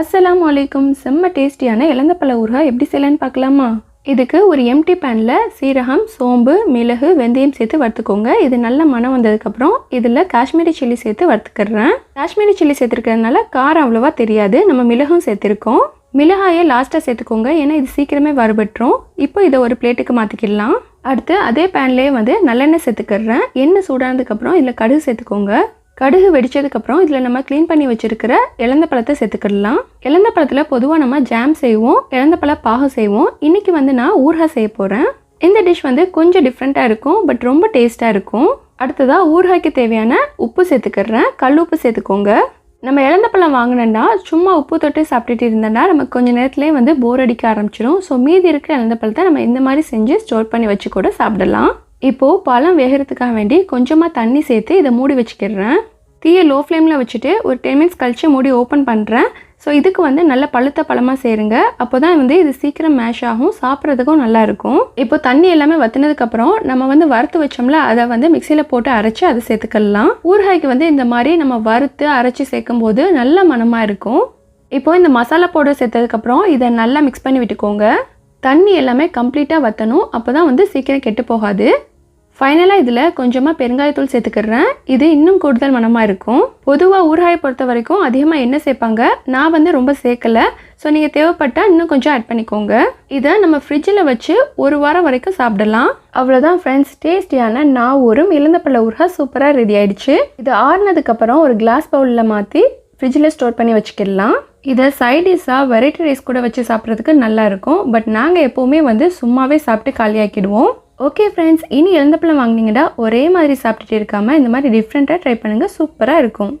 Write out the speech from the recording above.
அஸ்லாம் வலைக்கும் செம்ம டேஸ்டியான இலந்தப்பழ ஊறுகாய் எப்படி செய்யலான்னு பார்க்கலாமா? இதுக்கு ஒரு எம்டி பேனில் சீரகம் சோம்பு மிளகு வெந்தயம் சேர்த்து வறுத்துக்கோங்க. இது நல்ல மனம் வந்ததுக்கப்புறம் இதில் காஷ்மீரி சில்லி சேர்த்து வறுத்துக்கிறேன். காஷ்மீரி சில்லி சேர்த்துருக்கிறதுனால காரம் அவ்வளோவா தெரியாது. நம்ம மிளகும் சேர்த்துருக்கோம். மிளகாயை லாஸ்ட்டாக சேர்த்துக்கோங்க. ஏன்னா இது சீக்கிரமே வறுபட்டுரும். இப்போ இதை ஒரு பிளேட்டுக்கு மாற்றிக்கிடலாம் அடுத்து அதே பேன்லேயே வந்து நல்லெண்ணெய் சேர்த்துக்கிறேன். எண்ணெய் சூடானதுக்கப்புறம் இதில் கடுகு சேர்த்துக்கோங்க. கடுகு வெடிச்சதுக்கப்புறம் இதில் நம்ம க்ளீன் பண்ணி வச்சுருக்கிற இழந்த பழத்தை சேர்த்துக்கிடலாம். இழந்த பழத்தில் பொதுவாக நம்ம ஜாம் செய்வோம் இழந்த பழ பாகம் செய்வோம். இன்றைக்கி வந்து நான் ஊறுகாய் செய்ய போகிறேன் இந்த டிஷ் வந்து கொஞ்சம் டிஃப்ரெண்ட்டாக இருக்கும் பட் ரொம்ப டேஸ்ட்டாக இருக்கும். அடுத்ததாக ஊறுகாய்க்கு தேவையான உப்பு சேர்த்துக்கிறேன் கல் உப்பு சேர்த்துக்கோங்க. நம்ம இழந்த பழம் வாங்கினோன்னா சும்மா உப்பு தொட்டு சாப்பிட்டுட்டு இருந்தோம்னா நமக்கு கொஞ்சம் நேரத்துலேயே வந்து போர் அடிக்க ஆரம்பிச்சிடும் ஸோ மீதி இருக்கிற இழந்த பழத்தை நம்ம இந்த மாதிரி செஞ்சு ஸ்டோர் பண்ணி வச்சு கூட சாப்பிடலாம். இப்போது பழம் வேகிறதுக்காக வேண்டி கொஞ்சமாக தண்ணி சேர்த்து இதை மூடி வச்சுக்கிறேன். தீயை லோ ஃப்ளேமில் வச்சுட்டு ஒரு டென் மினிட்ஸ் கழித்து மூடி ஓப்பன் பண்ணுறேன் ஸோ இதுக்கு வந்து நல்ல பழுத்த பழமாக சேருங்க. அப்போ தான் வந்து இது சீக்கிரம் மேஷ் ஆகும் சாப்பிட்றதுக்கும் நல்லாயிருக்கும் இப்போ தண்ணி எல்லாமே வத்தினதுக்கப்புறம் நம்ம வந்து வறுத்து வச்சோம்ல அதை வந்து மிக்சியில் போட்டு அரைச்சி அதை சேர்த்துக்கலாம். ஊறுகாய்க்கு வந்து இந்த மாதிரி நம்ம வறுத்து அரைச்சி சேர்க்கும் போது நல்ல மணமாக இருக்கும். இப்போ இந்த மசாலா பவுடர் சேர்த்ததுக்கப்புறம் இதை நல்லா மிக்ஸ் பண்ணி விட்டுக்கோங்க. தண்ணி எல்லாமே கம்ப்ளீட்டாக வற்றணும் அப்போ தான் வந்து சீக்கிரம் கெட்டு போகாது. ஃபைனலாக இதில் கொஞ்சமாக பெருங்காயத்தூள் சேர்த்துக்கிறேன். இது இன்னும் கூடுதல் மனமாக இருக்கும். பொதுவாக ஊறுகாயை பொறுத்த வரைக்கும் அதிகமாக என்ன சேர்ப்பாங்க? நான் வந்து ரொம்ப சேர்க்கலை. ஸோ நீங்கள் தேவைப்பட்டால் இன்னும் கொஞ்சம் ஆட் பண்ணிக்கோங்க. இதை நம்ம ஃப்ரிட்ஜில் வச்சு ஒரு வாரம் வரைக்கும் சாப்பிடலாம். அவ்வளோதான் ஃப்ரெண்ட்ஸ் டேஸ்டியான நான் ஒரு இழந்தப்பழ ஊறுகாய் சூப்பராக ரெடி ஆயிடுச்சு. இது ஆறுனதுக்கப்புறம் ஒரு கிளாஸ் பவுலில் மாற்றி ஃப்ரிட்ஜில் ஸ்டோர் பண்ணி வச்சுக்கிடலாம். இதை சைடிஷாக வெரைட்டி ரைஸ் கூட வச்சு சாப்பிட்றதுக்கு நல்லாயிருக்கும் பட் நாங்கள் எப்போவுமே வந்து சும்மாவே சாப்பிட்டு காலியாக்கிடுவோம். ஓகே ஃப்ரெண்ட்ஸ் இனி இழந்தப்பழம் வாங்கினீங்கன்னா ஒரே மாதிரி சாப்பிட்டுட்டு இருக்காமல் இந்த மாதிரி டிஃப்ரெண்ட்டாக ட்ரை பண்ணுங்கள் சூப்பராக இருக்கும்.